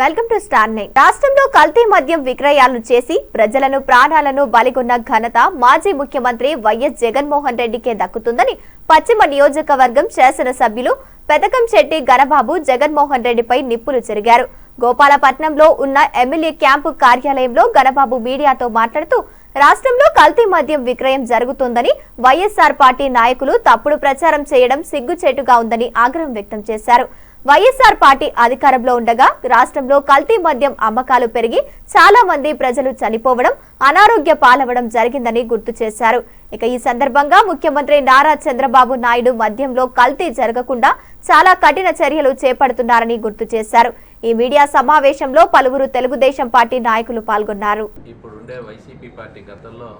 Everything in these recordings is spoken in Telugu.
Welcome to star nine. రాష్ట్రంలో కల్తీ మద్యం విక్రయాలను చేసి ప్రజలను ప్రాణాలను బలిగొన్న ఘనత మాజీ ముఖ్యమంత్రి వైఎస్ జగన్మోహన్ రెడ్డికే దక్కుతుందని పశ్చిమ నియోజకవర్గం శాసనసభ్యులు పెదకం శెట్టి గణబాబు జగన్మోహన్ రెడ్డిపై నిప్పులు చెరిగారు. గోపాలపట్నంలో ఉన్న ఎమ్మెల్యే క్యాంపు కార్యాలయంలో గనబాబు మీడియాతో మాట్లాడుతూ రాష్ట్రంలో కల్తీ మద్యం విక్రయం జరుగుతోందని వైఎస్ఆర్ పార్టీ నాయకులు తప్పుడు ప్రచారం చేయడం సిగ్గుచేటుగా ఉందని ఆగ్రహం వ్యక్తం చేశారు. వైఎస్ఆర్ పార్టీ అధికారంలో ఉండగా రాష్ట్రంలో కల్తీ మద్యం అమ్మకాలు పెరిగి చాలా మంది ప్రజలు చనిపోవడం అనారోగ్య పాలవడం జరిగిందని గుర్తు చేశారు. ఇక ఈ సందర్భంగా ముఖ్యమంత్రి నారా చంద్రబాబు నాయుడు మద్యంలో కల్తీ జరగకుండా చాలా కఠిన చర్యలు చేపడుతున్నారని గుర్తు చేశారు. ఈ మీడియా సమావేశంలో పలువురు తెలుగుదేశం పార్టీ నాయకులు పాల్గొన్నారు. ఇప్పుడుండే వైసీపీ పార్టీ గతంలో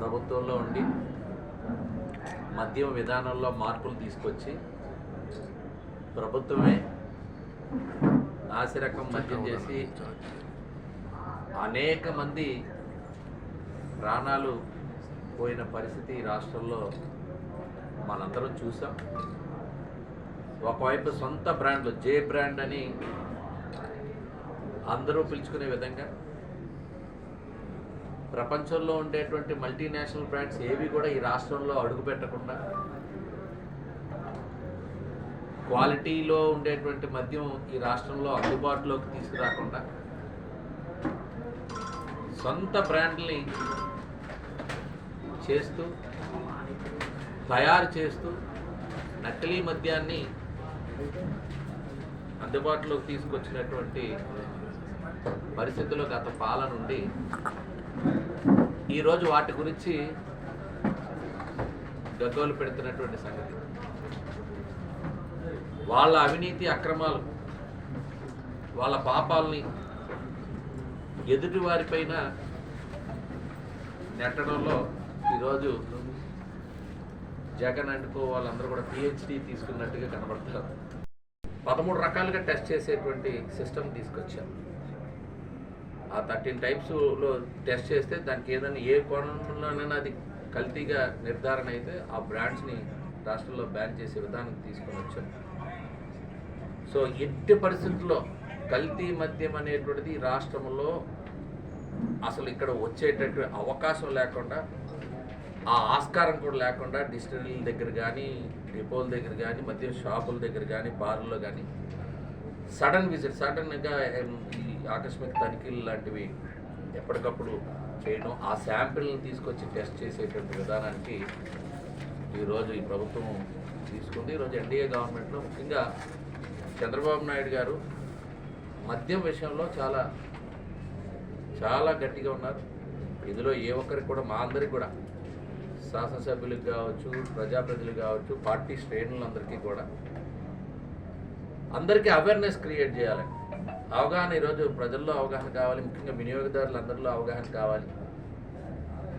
ప్రభుత్వంలో ఉండి మద్యం విధానంలో మార్పులు తీసుకొచ్చి ప్రభుత్వమే నాసిరకం మద్యం చేసి అనేక మంది ప్రాణాలు పోయిన పరిస్థితి రాష్ట్రంలో మనందరం చూసాం. ఒకవైపు సొంత బ్రాండ్లు జే బ్రాండ్ అని అందరూ పిలుచుకునే విధంగా ప్రపంచంలో ఉండేటువంటి మల్టీనేషనల్ బ్రాండ్స్ ఏవి కూడా ఈ రాష్ట్రంలో అడుగుపెట్టకుండా క్వాలిటీలో ఉండేటువంటి మద్యం ఈ రాష్ట్రంలో అందుబాటులోకి తీసుకురాకుండా సొంత బ్రాండ్ని చేస్తూ తయారు చేస్తూ నకిలీ మద్యాన్ని అందుబాటులోకి తీసుకొచ్చినటువంటి పరిస్థితుల్లో గత పాలన ఉండి ఈరోజు వాటి గురించి గగ్గోలు పెడుతున్నటువంటి సంగతి. వాళ్ళ అవినీతి అక్రమాలు వాళ్ళ పాపాలని ఎదుటి వారిపైన నెట్టడంలో ఈరోజు జగన్ అంటుకో వాళ్ళందరూ కూడా పిహెచ్డి తీసుకున్నట్టుగా కనబడతారు. పదమూడు రకాలుగా టెస్ట్ చేసేటువంటి సిస్టమ్ తీసుకొచ్చారు ఆ థర్టీన్ టైప్స్లో టెస్ట్ చేస్తే దానికి ఏదైనా ఏ కోణంలోనైనా అది కల్తీగా నిర్ధారణ అయితే ఆ బ్రాండ్స్ని రాష్ట్రంలో బ్యాన్ చేసే విధానం తీసుకొని వచ్చాం. సో ఎట్టి పరిస్థితుల్లో కల్తీ మద్యం అనేటువంటిది ఈ రాష్ట్రంలో అసలు ఇక్కడ వచ్చేటటువంటి అవకాశం లేకుండా ఆ ఆస్కారం కూడా లేకుండా డిస్టిలరీల దగ్గర కానీ డిపోల దగ్గర కానీ మద్యం షాపుల దగ్గర కానీ బార్లో కానీ సడన్ విజిట్ సడన్గా ఈ ఆకస్మిక తనిఖీలు లాంటివి ఎప్పటికప్పుడు చేయడం ఆ శాంపిల్ని తీసుకొచ్చి టెస్ట్ చేసేటువంటి విధానానికి ఈరోజు ఈ ప్రభుత్వం తీసుకుంది. ఈరోజు ఎన్డీఏ గవర్నమెంట్లో ముఖ్యంగా చంద్రబాబు నాయుడు గారు మద్యం విషయంలో చాలా చాలా గట్టిగా ఉన్నారు. ఇందులో ఏ ఒక్కరికి కూడా మా అందరికి కూడా శాసనసభ్యులకు కావచ్చు ప్రజాప్రతినిధులు కావచ్చు పార్టీ శ్రేణులందరికీ కూడా అందరికీ అవేర్నెస్ క్రియేట్ చేయాలండి అవగాహన ఈరోజు ప్రజల్లో అవగాహన కావాలి ముఖ్యంగా వినియోగదారులందరిలో అవగాహన కావాలి.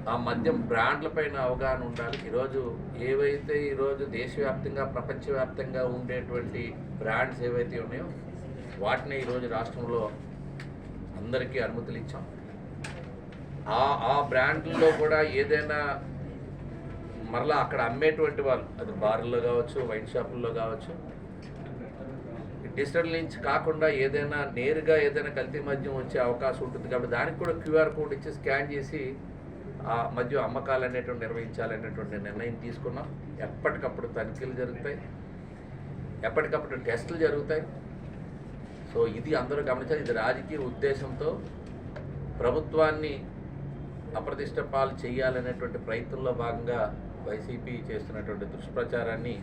ఆ మద్యం బ్రాండ్లపైన అవగాహన ఉండాలి. ఈరోజు ఏవైతే ఈరోజు దేశవ్యాప్తంగా ప్రపంచవ్యాప్తంగా ఉండేటువంటి బ్రాండ్స్ ఏవైతే ఉన్నాయో వాటిని ఈరోజు రాష్ట్రంలో అందరికీ అనుమతులు ఇచ్చాం. ఆ ఆ బ్రాండ్లలో కూడా ఏదైనా మరలా అక్కడ అమ్మేటువంటి వాళ్ళు అది బార్లో కావచ్చు వైన్ షాపుల్లో కావచ్చు డిజిటల్ నుంచి కాకుండా ఏదైనా నేరుగా ఏదైనా కల్తీ మద్యం వచ్చే అవకాశం ఉంటుంది. కాబట్టి దానికి కూడా క్యూఆర్ కోడ్ ఇచ్చి స్కాన్ చేసి ఆ మధ్య అమ్మకాలు అనేటువంటి నిర్వహించాలనేటువంటి నిర్ణయం తీసుకున్నాం. ఎప్పటికప్పుడు తనిఖీలు జరుగుతాయి. ఎప్పటికప్పుడు టెస్టులు జరుగుతాయి. సో ఇది అందరూ గమనించాలి. ఇది రాజకీయ ఉద్దేశంతో ప్రభుత్వాన్ని అప్రతిష్ట పాలు చేయాలనేటువంటి ప్రయత్నంలో భాగంగా వైసీపీ చేస్తున్నటువంటి దుష్ప్రచారాన్ని